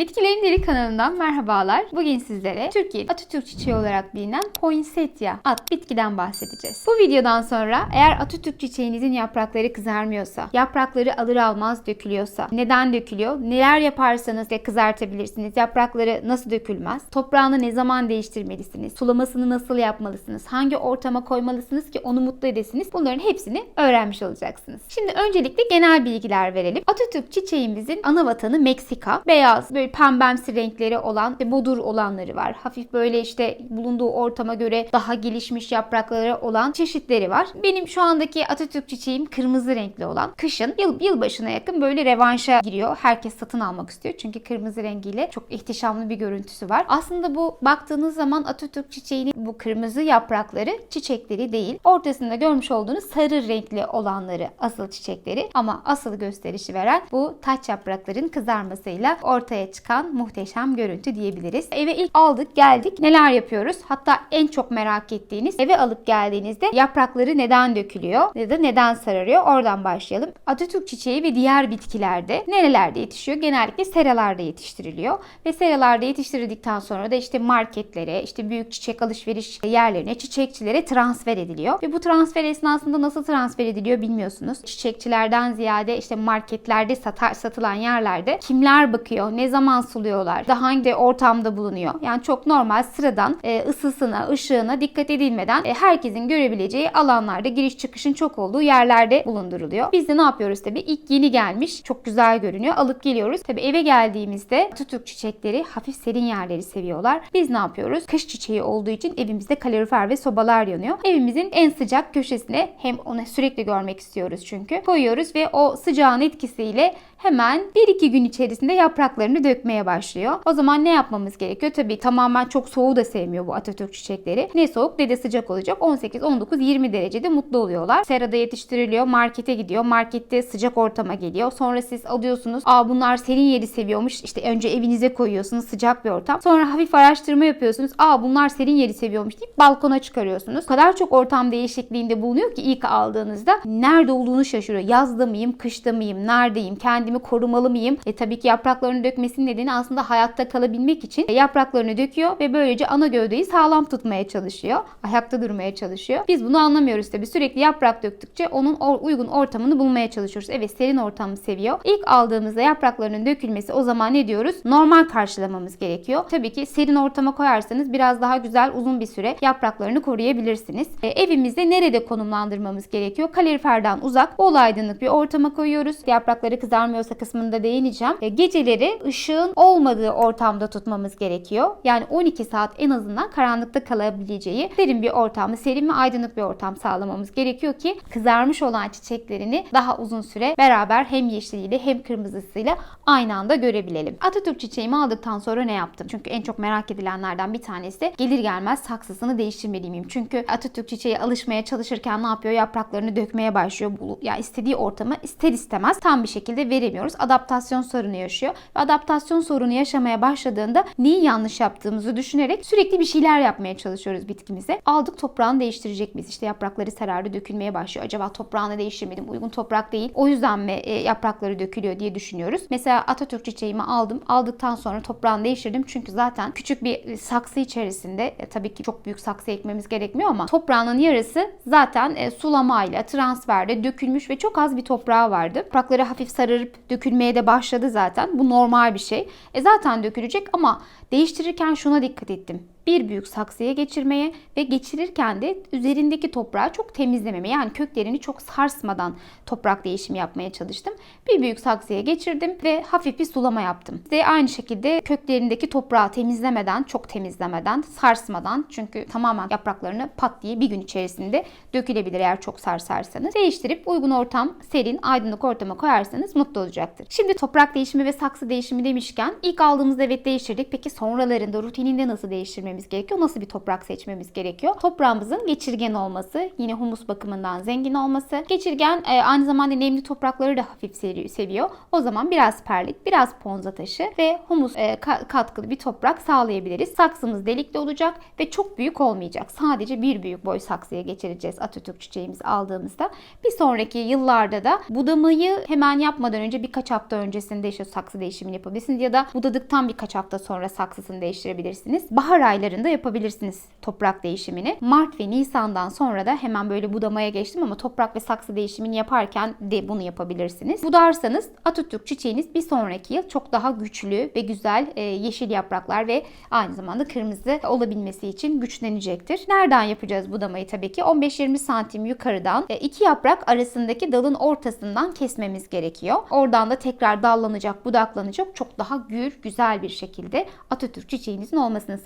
Bitkilerin Dili kanalından merhabalar. Bugün sizlere Türkiye Atatürk çiçeği olarak bilinen Poinsettia adlı bitkiden bahsedeceğiz. Bu videodan sonra eğer Atatürk çiçeğinizin yaprakları kızarmıyorsa, yaprakları alır almaz dökülüyorsa, neden dökülüyor, neler yaparsanız ve kızartabilirsiniz, yaprakları nasıl dökülmez, toprağını ne zaman değiştirmelisiniz, sulamasını nasıl yapmalısınız, hangi ortama koymalısınız ki onu mutlu edesiniz bunların hepsini öğrenmiş olacaksınız. Şimdi öncelikle genel bilgiler verelim. Atatürk çiçeğimizin ana vatanı Meksika. Beyaz, böyle pembemsi renkleri olan ve bodur olanları var. Hafif böyle işte bulunduğu ortama göre daha gelişmiş yaprakları olan çeşitleri var. Benim şu andaki Atatürk çiçeğim kırmızı renkli olan. Kışın yıl, yılbaşına yakın böyle revanşa giriyor. Herkes satın almak istiyor. Çünkü kırmızı rengiyle çok ihtişamlı bir görüntüsü var. Aslında bu baktığınız zaman Atatürk çiçeğinin bu kırmızı yaprakları çiçekleri değil. Ortasında görmüş olduğunuz sarı renkli olanları asıl çiçekleri ama asıl gösterişi veren bu taç yaprakların kızarmasıyla ortaya çıkan muhteşem görüntü diyebiliriz. Eve ilk aldık geldik neler yapıyoruz? Hatta en çok merak ettiğiniz eve alıp geldiğinizde yaprakları neden dökülüyor ya da neden sararıyor oradan başlayalım. Atatürk çiçeği ve diğer bitkilerde nerelerde yetişiyor? Genellikle seralarda yetiştiriliyor ve seralarda yetiştirildikten sonra da işte marketlere, işte büyük çiçek alışveriş yerlerine, çiçekçilere transfer ediliyor. Ve bu transfer esnasında nasıl transfer ediliyor bilmiyorsunuz. Çiçekçilerden ziyade işte marketlerde satar, satılan yerlerde kimler bakıyor, ne zaman suluyorlar, daha hangi ortamda bulunuyor. Yani çok normal sıradan e, ısısına, ışığına dikkat edilmeden e, herkesin görebileceği alanlarda giriş çıkışın çok olduğu yerlerde bulunduruluyor. Biz de ne yapıyoruz tabii? İlk yeni gelmiş, çok güzel görünüyor. Alıp geliyoruz. Tabii eve geldiğimizde tutuk çiçekleri hafif serin yerleri seviyorlar. Biz ne yapıyoruz? Kış çiçeği olduğu için evimizde kalorifer ve sobalar yanıyor. Evimizin en sıcak köşesine hem onu sürekli görmek istiyoruz çünkü koyuyoruz ve o sıcağın etkisiyle hemen 1-2 gün içerisinde yapraklarını dökmeye başlıyor. O zaman ne yapmamız gerekiyor? Tabii tamamen çok soğuğu da sevmiyor bu Atatürk çiçekleri. Ne soğuk ne de sıcak olacak. 18, 19, 20 derecede mutlu oluyorlar. Serada yetiştiriliyor, markete gidiyor. Markette sıcak ortama geliyor. Sonra siz alıyorsunuz. Aa bunlar serin yeri seviyormuş. İşte önce evinize koyuyorsunuz sıcak bir ortam. Sonra hafif araştırma yapıyorsunuz. Aa bunlar serin yeri seviyormuş deyip balkona çıkarıyorsunuz. O kadar çok ortam değişikliğinde bulunuyor ki ilk aldığınızda nerede olduğunu şaşırıyor. Yazda mıyım, kışta mıyım, neredeyim, kendimi korumalı mıyım? E tabii ki yapraklarını dökmesinin nedeni aslında hayatta kalabilmek için yapraklarını döküyor ve böylece ana gövdeyi sağlam tutmaya çalışıyor. Ayakta durmaya çalışıyor. Biz bunu anlamıyoruz tabii. Sürekli yaprak döktükçe onun uygun ortamını bulmaya çalışıyoruz. Evet serin ortamı seviyor. İlk aldığımızda yapraklarının dökülmesi o zaman ne diyoruz? Normal karşılamamız gerekiyor. Tabii ki serin ortama koyarsanız biraz daha güzel uzun bir süre yapraklarını koruyabilirsiniz. E, evimizde nerede konumlandırmamız gerekiyor? Kaloriferden uzak, bol aydınlık bir ortama koyuyoruz. Yaprakları kızarmıyorsa kısmında değineceğim. E, geceleri ışığın olmadığı ortamda tutmamız gerekiyor. Yani 12 saat en azından karanlıkta kalabileceği serin bir ortamı, serin ve aydınlık bir ortam sağlamamız gerekiyor ki kızarmış olan çiçeklerini daha uzun süre beraber hem yeşiliyle hem kırmızısıyla aynı anda görebilelim. Atatürk çiçeğimi aldıktan sonra ne yaptım? Çünkü en çok merak edilenlerden bir tanesi gelir gelmez saksısını değiştirmeli miyim? Çünkü Atatürk çiçeği alışmaya çalışırken ne yapıyor? Yapraklarını dökmeye başlıyor. Ya istediği ortamı ister istemez tam bir şekilde veremiyoruz. Adaptasyon sorunu yaşıyor. Ve adaptasyon sorunu yaşamaya başladığında neyi yanlış yaptığımızı düşünerek sürekli bir şeyler yapmaya çalışıyoruz bitkimize. Aldık toprağını değiştirecek miyiz? İşte yaprakları sarardı dökülmeye başlıyor. Acaba toprağını değiştirmedim. Uygun toprak değil. O yüzden mi e, yaprakları dökülüyor diye düşünüyoruz. Mesela Atatürk çiçeğimi aldım. Aldıktan sonra toprağını değiştirdim. Çünkü zaten küçük bir saksı içerisinde e, tabii ki çok büyük saksı ekmemiz gerekmiyor ama toprağının yarısı zaten e, sulamayla, transferde dökülmüş ve çok az bir toprağı vardı. Yaprakları hafif sararıp dökülmeye de başladı zaten. Bu normal bir şey. E zaten dökülecek ama değiştirirken şuna dikkat ettim bir büyük saksıya geçirmeye ve geçirirken de üzerindeki toprağı çok temizlememe yani köklerini çok sarsmadan toprak değişimi yapmaya çalıştım. Bir büyük saksıya geçirdim ve hafif bir sulama yaptım. Ve aynı şekilde köklerindeki toprağı temizlemeden, çok temizlemeden, sarsmadan çünkü tamamen yapraklarını pat diye bir gün içerisinde dökülebilir eğer çok sarsarsanız. Değiştirip uygun ortam, serin, aydınlık ortama koyarsanız mutlu olacaktır. Şimdi toprak değişimi ve saksı değişimi demişken ilk aldığımızda evet değiştirdik. Peki sonralarında rutininde nasıl değiştirmemiz seçmemiz gerekiyor? Nasıl bir toprak seçmemiz gerekiyor? Toprağımızın geçirgen olması, yine humus bakımından zengin olması. Geçirgen e, aynı zamanda nemli toprakları da hafif seviyor. O zaman biraz perlit, biraz ponza taşı ve humus e, ka- katkılı bir toprak sağlayabiliriz. Saksımız delikli olacak ve çok büyük olmayacak. Sadece bir büyük boy saksıya geçireceğiz Atatürk çiçeğimizi aldığımızda. Bir sonraki yıllarda da budamayı hemen yapmadan önce birkaç hafta öncesinde işte saksı değişimini yapabilirsiniz ya da budadıktan birkaç hafta sonra saksısını değiştirebilirsiniz. Bahar aylarında yapabilirsiniz toprak değişimini. Mart ve Nisan'dan sonra da hemen böyle budamaya geçtim ama toprak ve saksı değişimini yaparken de bunu yapabilirsiniz. Budarsanız Atatürk çiçeğiniz bir sonraki yıl çok daha güçlü ve güzel e, yeşil yapraklar ve aynı zamanda kırmızı olabilmesi için güçlenecektir. Nereden yapacağız budamayı tabii ki? 15-20 santim yukarıdan e, iki yaprak arasındaki dalın ortasından kesmemiz gerekiyor. Oradan da tekrar dallanacak, budaklanacak çok daha gür, güzel bir şekilde Atatürk çiçeğinizin olmasını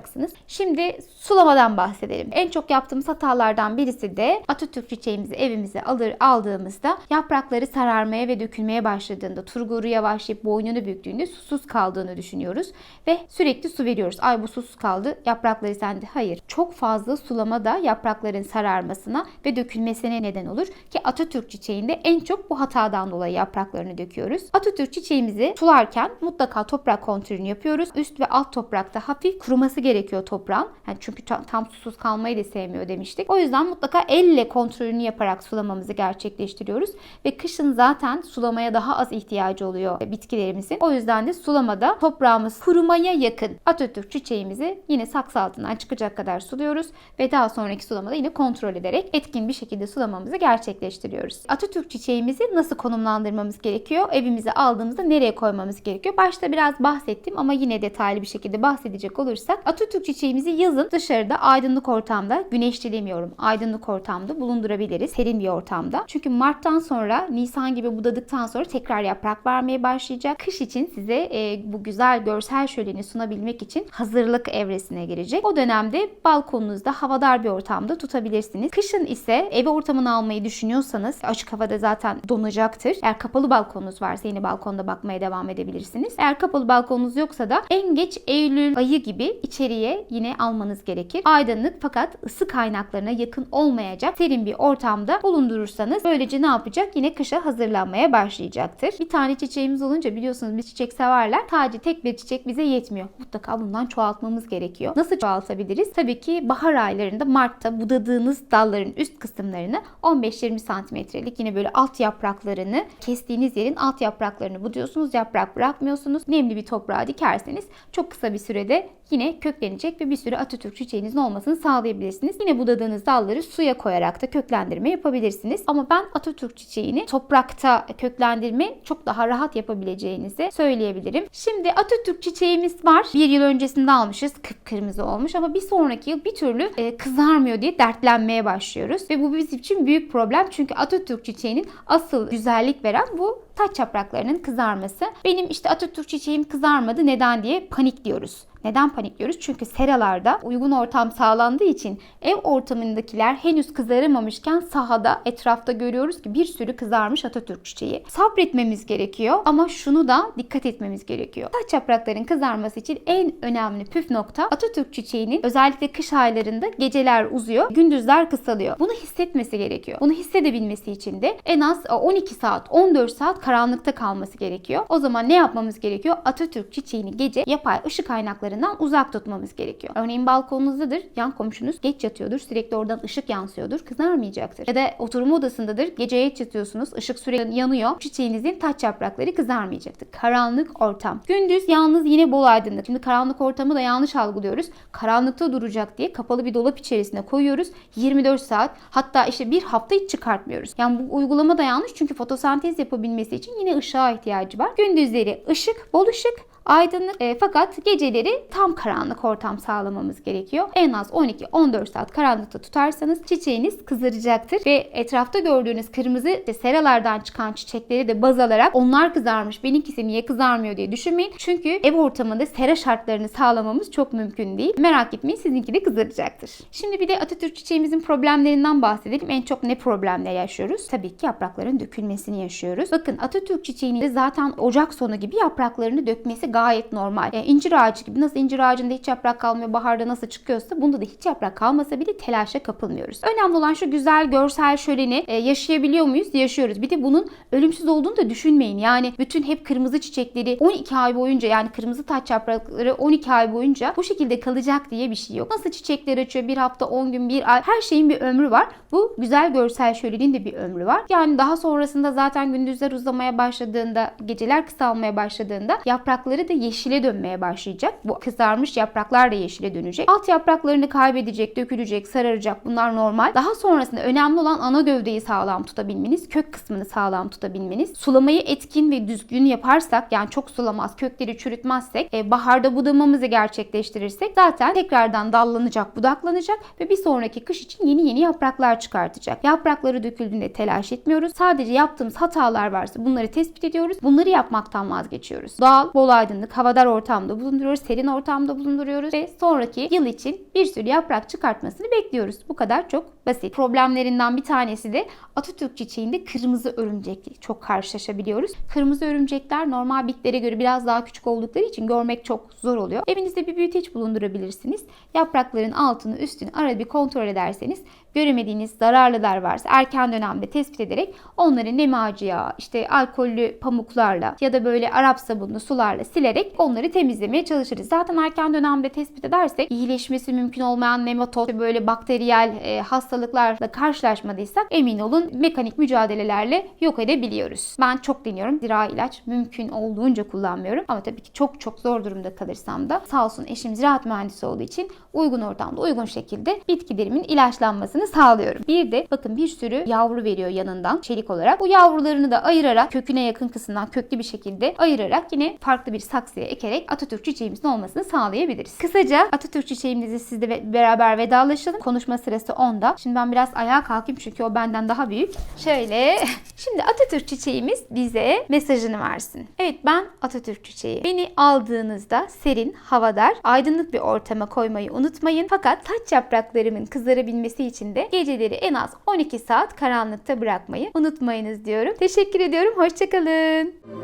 sağlayacaksınız. Şimdi sulamadan bahsedelim. En çok yaptığımız hatalardan birisi de Atatürk çiçeğimizi evimize alır aldığımızda yaprakları sararmaya ve dökülmeye başladığında, turguru yavaşlayıp boynunu büktüğünde susuz kaldığını düşünüyoruz ve sürekli su veriyoruz. Ay bu susuz kaldı, yaprakları sende. Hayır. Çok fazla sulama da yaprakların sararmasına ve dökülmesine neden olur ki Atatürk çiçeğinde en çok bu hatadan dolayı yapraklarını döküyoruz. Atatürk çiçeğimizi sularken mutlaka toprak kontrolünü yapıyoruz. Üst ve alt toprakta hafif kuruması gerekiyor toprağın. Yani çünkü tam susuz kalmayı da sevmiyor demiştik. O yüzden mutlaka elle kontrolünü yaparak sulamamızı gerçekleştiriyoruz ve kışın zaten sulamaya daha az ihtiyacı oluyor bitkilerimizin. O yüzden de sulamada toprağımız kurumaya yakın Atatürk çiçeğimizi yine saksı altından çıkacak kadar suluyoruz ve daha sonraki sulamada yine kontrol ederek etkin bir şekilde sulamamızı gerçekleştiriyoruz. Atatürk çiçeğimizi nasıl konumlandırmamız gerekiyor? Evimize aldığımızda nereye koymamız gerekiyor? Başta biraz bahsettim ama yine detaylı bir şekilde bahsedecek olursak Atatürk çiçeğimizi yazın dışarıda aydınlık ortamda güneşli demiyorum aydınlık ortamda bulundurabiliriz. Serin bir ortamda. Çünkü Mart'tan sonra Nisan gibi budadıktan sonra tekrar yaprak vermeye başlayacak. Kış için size e, bu güzel görsel şöleni sunabilmek için hazırlık evresine girecek. O dönemde balkonunuzda havadar bir ortamda tutabilirsiniz. Kışın ise ev ortamını almayı düşünüyorsanız açık havada zaten donacaktır. Eğer kapalı balkonunuz varsa yeni balkonda bakmaya devam edebilirsiniz. Eğer kapalı balkonunuz yoksa da en geç Eylül ayı gibi içeriye yine almanız gerekir. Aydınlık fakat ısı kaynaklarına yakın olmayacak serin bir ortamda bulundurursanız böylece ne yapacak? Yine kışa hazırlanmaya başlayacaktır. Bir tane çiçeğimiz olunca biliyorsunuz biz çiçek severler. Sadece tek bir çiçek bize yetmiyor. Mutlaka bundan çoğaltmamız gerekiyor. Nasıl çoğaltabiliriz? Tabii ki bahar aylarında Mart'ta budadığınız dalların üst kısımlarını 15-20 santimetrelik yine böyle alt yapraklarını kestiğiniz yerin alt yapraklarını buduyorsunuz. Yaprak bırakmıyorsunuz. Nemli bir toprağa dikerseniz çok kısa bir sürede yine köklenecek ve bir sürü Atatürk çiçeğinizin olmasını sağlayabilirsiniz. Yine budadığınız dalları suya koyarak da köklendirme yapabilirsiniz. Ama ben Atatürk çiçeğini toprakta köklendirme çok daha rahat yapabileceğinizi söyleyebilirim. Şimdi Atatürk çiçeğimiz var. Bir yıl öncesinde almışız. Kıpkırmızı olmuş ama bir sonraki yıl bir türlü e, kızarmıyor diye dertlenmeye başlıyoruz. Ve bu bizim için büyük problem. Çünkü Atatürk çiçeğinin asıl güzellik veren bu taç yapraklarının kızarması. Benim işte Atatürk çiçeğim kızarmadı neden diye panikliyoruz. Neden panikliyoruz? Çünkü seralarda uygun ortam sağlandığı için ev ortamındakiler henüz kızaramamışken sahada etrafta görüyoruz ki bir sürü kızarmış Atatürk çiçeği. Sabretmemiz gerekiyor ama şunu da dikkat etmemiz gerekiyor. Taç yaprakların kızarması için en önemli püf nokta Atatürk çiçeğinin özellikle kış aylarında geceler uzuyor, gündüzler kısalıyor. Bunu hissetmesi gerekiyor. Bunu hissedebilmesi için de en az 12 saat, 14 saat karanlıkta kalması gerekiyor. O zaman ne yapmamız gerekiyor? Atatürk çiçeğini gece yapay ışık kaynakları kaynaklarından uzak tutmamız gerekiyor. Örneğin balkonunuzdadır, yan komşunuz geç yatıyordur, sürekli oradan ışık yansıyordur, kızarmayacaktır. Ya da oturma odasındadır, gece geç yatıyorsunuz, ışık sürekli yanıyor, çiçeğinizin taç yaprakları kızarmayacaktır. Karanlık ortam. Gündüz yalnız yine bol aydınlık. Şimdi karanlık ortamı da yanlış algılıyoruz. Karanlıkta duracak diye kapalı bir dolap içerisine koyuyoruz. 24 saat hatta işte bir hafta hiç çıkartmıyoruz. Yani bu uygulama da yanlış çünkü fotosentez yapabilmesi için yine ışığa ihtiyacı var. Gündüzleri ışık, bol ışık, aydınlık e, fakat geceleri tam karanlık ortam sağlamamız gerekiyor. En az 12-14 saat karanlıkta tutarsanız çiçeğiniz kızaracaktır ve etrafta gördüğünüz kırmızı işte seralardan çıkan çiçekleri de baz alarak onlar kızarmış benimkisi niye kızarmıyor diye düşünmeyin. Çünkü ev ortamında sera şartlarını sağlamamız çok mümkün değil. Merak etmeyin sizinki de kızaracaktır. Şimdi bir de Atatürk çiçeğimizin problemlerinden bahsedelim. En çok ne problemler yaşıyoruz? Tabii ki yaprakların dökülmesini yaşıyoruz. Bakın Atatürk çiçeğinin de zaten Ocak sonu gibi yapraklarını dökmesi gayet normal. Yani incir ağacı gibi nasıl incir ağacında hiç yaprak kalmıyor, baharda nasıl çıkıyorsa bunda da hiç yaprak kalmasa bile telaşa kapılmıyoruz. Önemli olan şu güzel görsel şöleni e, yaşayabiliyor muyuz? Yaşıyoruz. Bir de bunun ölümsüz olduğunu da düşünmeyin. Yani bütün hep kırmızı çiçekleri 12 ay boyunca yani kırmızı taç yaprakları 12 ay boyunca bu şekilde kalacak diye bir şey yok. Nasıl çiçekler açıyor bir hafta 10 gün bir ay her şeyin bir ömrü var. Bu güzel görsel şölenin de bir ömrü var. Yani daha sonrasında zaten gündüzler uzamaya başladığında geceler kısalmaya başladığında yaprakları da yeşile dönmeye başlayacak. Bu kızarmış yapraklar da yeşile dönecek. Alt yapraklarını kaybedecek, dökülecek, sararacak. Bunlar normal. Daha sonrasında önemli olan ana gövdeyi sağlam tutabilmeniz, kök kısmını sağlam tutabilmeniz. Sulamayı etkin ve düzgün yaparsak yani çok sulamaz, kökleri çürütmezsek, e, baharda budamamızı gerçekleştirirsek zaten tekrardan dallanacak, budaklanacak ve bir sonraki kış için yeni yeni yapraklar çıkartacak. Yaprakları döküldüğünde telaş etmiyoruz. Sadece yaptığımız hatalar varsa bunları tespit ediyoruz. Bunları yapmaktan vazgeçiyoruz. Doğal, bol aydınlık, havadar ortamda bulunduruyoruz. Serin ortamda bulunduruyoruz ve sonraki yıl için bir sürü yaprak çıkartmasını bekliyoruz. Bu kadar çok basit. Problemlerinden bir tanesi de Atatürk çiçeğinde kırmızı örümcekli çok karşılaşabiliyoruz. Kırmızı örümcekler normal bitlere göre biraz daha küçük oldukları için görmek çok zor oluyor. Evinizde bir büyüteç bulundurabilirsiniz. Yaprakların altını üstünü arada bir kontrol ederseniz göremediğiniz zararlılar varsa erken dönemde tespit ederek onları nem ağacı işte alkollü pamuklarla ya da böyle Arap sabunlu sularla silerek onları temizlemeye çalışırız. Zaten erken dönemde tespit edersek iyileşmesi mümkün olmayan nematod böyle bakteriyel e, hastalıklarla karşılaşmadıysak emin olun mekanik mücadelelerle yok edebiliyoruz. Ben çok deniyorum. Zira ilaç mümkün olduğunca kullanmıyorum. Ama tabii ki çok çok zor durumda kalırsam da sağ olsun eşim ziraat mühendisi olduğu için uygun ortamda uygun şekilde bitkilerimin ilaçlanmasını sağlıyorum. Bir de bakın bir sürü yavru veriyor yanından çelik olarak. Bu yavrularını da ayırarak köküne yakın kısımdan köklü bir şekilde ayırarak yine farklı bir saksıya ekerek Atatürk çiçeğimizin olmasını sağlayabiliriz. Kısaca Atatürk çiçeğimizi sizle beraber vedalaşalım. Konuşma sırası onda. Şimdi ben biraz ayağa kalkayım çünkü o benden daha büyük. Şöyle. Şimdi Atatürk çiçeğimiz bize mesajını versin. Evet ben Atatürk çiçeği. Beni aldığınızda serin, havadar, aydınlık bir ortama koymayı unutmayın. Fakat taç yapraklarımın kızarabilmesi için de geceleri en az 12 saat karanlıkta bırakmayı unutmayınız diyorum. Teşekkür ediyorum. Hoşçakalın.